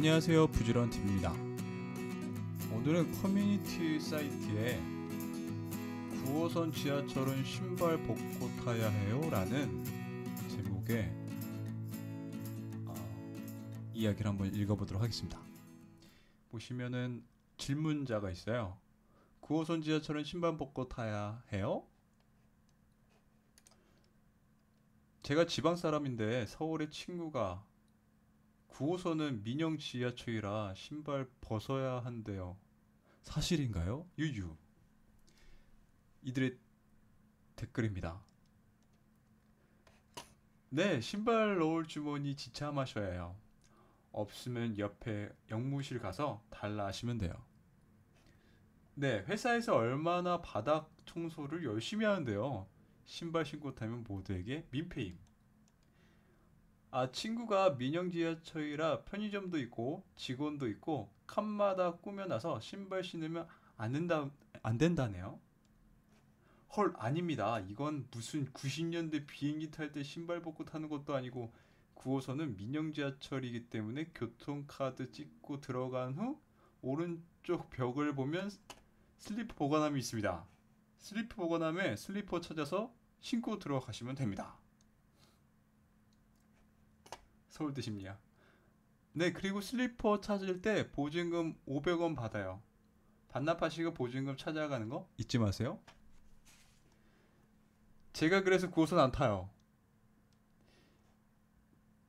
안녕하세요 부지런 팀입니다. 오늘은 커뮤니티 사이트에 9호선 지하철은 신발 벗고 타야 해요? 라는 제목의 어, 이야기를 한번 읽어보도록 하겠습니다. 보시면은 질문자가 있어요. 9호선 지하철은 신발 벗고 타야 해요? 제가 지방 사람인데 서울에 친구가 9호선은 민영 지하철이라 신발 벗어야 한대요. 사실인가요? 유유. 이들의 댓글입니다. 네, 신발 넣을 주머니 지참하셔야 해요. 없으면 옆에 영무실 가서 달라 하시면 돼요. 네, 회사에서 얼마나 바닥 청소를 열심히 하는데요. 신발 신고 타면 모두에게 민폐임. 아, 친구가 민영 지하철이라 편의점도 있고 직원도 있고 칸마다 꾸며놔서 신발 신으면 안 된다 안 된다네요. 헐, 아닙니다. 이건 무슨 90년대 비행기 탈 때 신발 벗고 타는 것도 아니고 9호선은 민영 지하철이기 때문에 교통카드 찍고 들어간 후 오른쪽 벽을 보면 슬리퍼 보관함이 있습니다. 슬리퍼 보관함에 슬리퍼 찾아서 신고 들어가시면 됩니다. 서울대 심리야. 네, 그리고 슬리퍼 찾을 때 보증금 500원 받아요. 반납하시고 보증금 찾아가는 거 잊지 마세요. 제가 그래서 9호선 안 타요.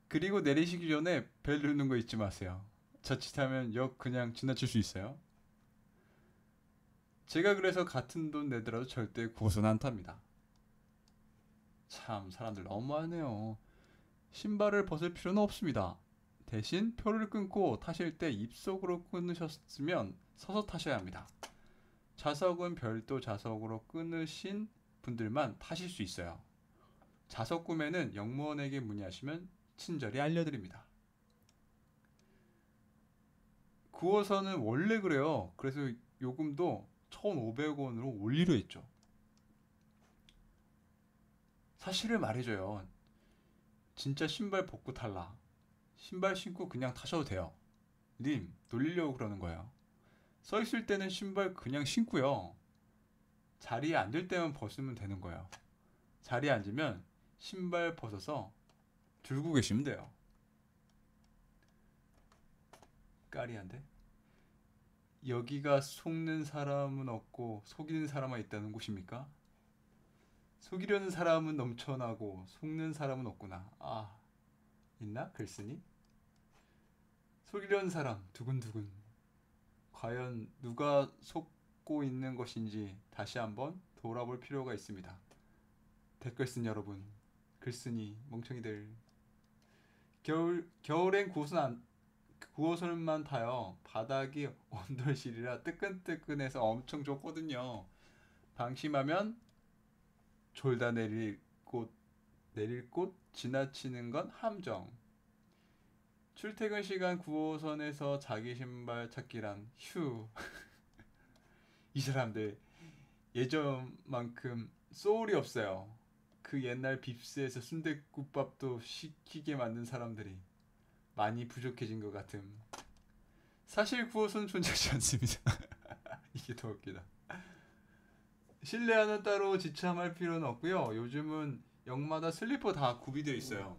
그리고 내리시기 전에 벨 누르는 거 잊지 마세요. 자칫하면 역 그냥 지나칠 수 있어요. 제가 그래서 같은 돈 내더라도 절대 9호선 안 탑니다. 참 사람들 너무하네요. 신발을 벗을 필요는 없습니다. 대신 표를 끊고 타실 때 입속으로 끊으셨으면 서서 타셔야 합니다. 좌석은 별도 좌석으로 끊으신 분들만 타실 수 있어요. 좌석 구매는 영무원에게 문의하시면 친절히 알려드립니다. 9호선은 원래 그래요. 그래서 요금도 1,500원으로 올리려 했죠. 사실을 말해줘요. 진짜 신발 벗고 탈라. 신발 신고 그냥 타셔도 돼요. 님, 놀리려고 그러는 거예요. 서 있을 때는 신발 그냥 신고요. 자리에 앉을 때만 벗으면 되는 거예요. 자리에 앉으면 신발 벗어서 들고 계시면 돼요. 까리한데? 여기가 속는 사람은 없고 속이는 사람만 있다는 곳입니까? 속이려는 사람은 넘쳐나고 속는 사람은 없구나. 아, 있나? 글쓰니? 속이려는 사람 두근두근. 과연 누가 속고 있는 것인지 다시 한번 돌아볼 필요가 있습니다. 댓글 쓴 여러분, 글쓰니 멍청이들. 겨울 겨울엔 구호선 안 구호선만 타요. 바닥이 온돌실이라 뜨끈뜨끈해서 엄청 좋거든요. 방심하면 졸다 내릴 곳 내릴 곳 지나치는 건 함정. 출퇴근 시간 9호선에서 자기 신발 찾기란 휴. 이 사람들 예전만큼 소울이 없어요. 그 옛날 빕스에서 순대국밥도 시키게 만든 사람들이 많이 부족해진 것 같음. 사실 9호선 존재하지 않습니다. 이게 더 웃기다. 실내화는 따로 지참할 필요는 없고요. 요즘은 역마다 슬리퍼 다 구비되어 있어요.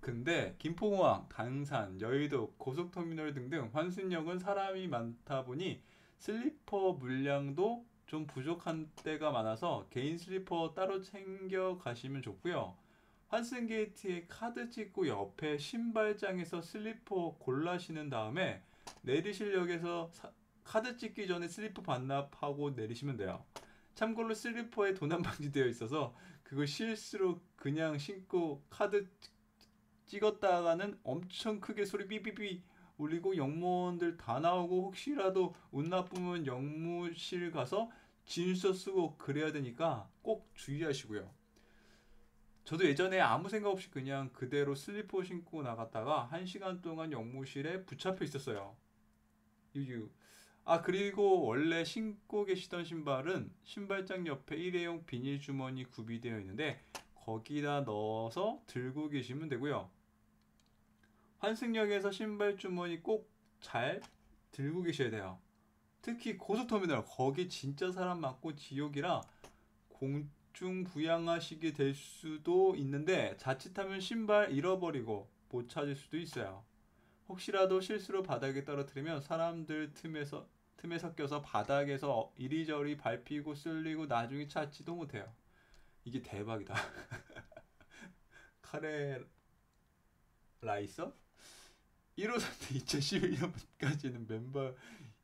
근데 김포공항, 당산, 여의도, 고속터미널 등등 환승역은 사람이 많다 보니 슬리퍼 물량도 좀 부족한 때가 많아서 개인 슬리퍼 따로 챙겨 가시면 좋고요. 환승 게이트에 카드 찍고 옆에 신발장에서 슬리퍼 골라 신은 다음에 내리실 역에서 사- 카드 찍기 전에 슬리퍼 반납하고 내리시면 돼요. 참고로 슬리퍼에 도난 방지되어 있어서 그걸 실수로 그냥 신고 카드 찍- 찍었다가는 엄청 크게 소리 삐삐삐 울리고 영무원들 다 나오고 혹시라도 운 나쁘면 영무실 가서 진술서 쓰고 그래야 되니까 꼭 주의하시고요. 저도 예전에 아무 생각 없이 그냥 그대로 슬리퍼 신고 나갔다가 한 시간 동안 영무실에 붙잡혀 있었어요. 유유. 아 그리고 원래 신고 계시던 신발은 신발장 옆에 일회용 비닐 주머니 구비되어 있는데 거기다 넣어서 들고 계시면 되고요. 환승역에서 신발 주머니 꼭 잘 들고 계셔야 돼요. 특히 고속터미널 거기 진짜 사람 많고 지옥이라 공중 부양하시게 될 수도 있는데 자칫하면 신발 잃어버리고 못 찾을 수도 있어요. 혹시라도 실수로 바닥에 떨어뜨리면 사람들 틈에서 틈에 섞여서 바닥에서 이리저리 밟히고 쓸리고 나중에 찾지도 못해요. 이게 대박이다. 카레 라이서? 1호선 때 2011년까지는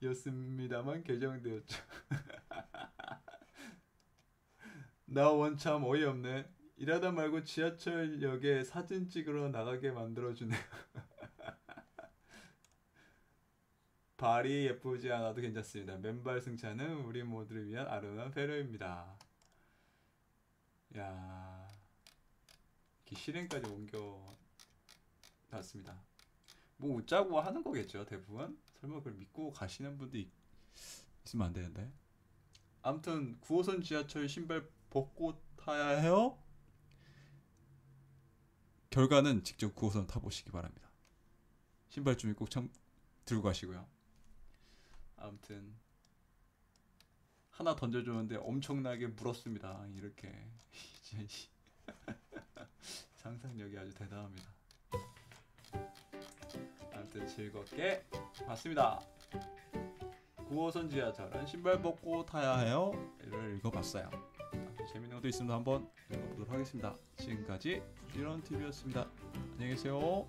멤버였습니다만 개정되었죠. 나 원참 어이없네. 일하다 말고 지하철역에 사진 찍으러 나가게 만들어주네. 발이 예쁘지 않아도 괜찮습니다. 맨발 승차는 우리 모두를 위한 아름다운 배려입니다. 야, 이렇게 실행까지 옮겨 놨습니다. 뭐 웃자고 하는 거겠죠 대부분. 설마 그걸 믿고 가시는 분도 있, 있으면 안 되는데. 아무튼 9호선 지하철 신발 벗고 타야 해요. 결과는 직접 9호선 타보시기 바랍니다. 신발주머니 꼭참 들고 가시고요. 아무튼 하나 던져줬는데 엄청나게 물었습니다. 이렇게 상상력이 아주 대단합니다. 아무튼 즐겁게 봤습니다. 9호선 지하철은 신발 벗고 타야 해요. 를 읽어봤어요. 재밌는 것도 있으면 한번 읽어보도록 하겠습니다. 지금까지 부지런 TV였습니다. 안녕히 계세요.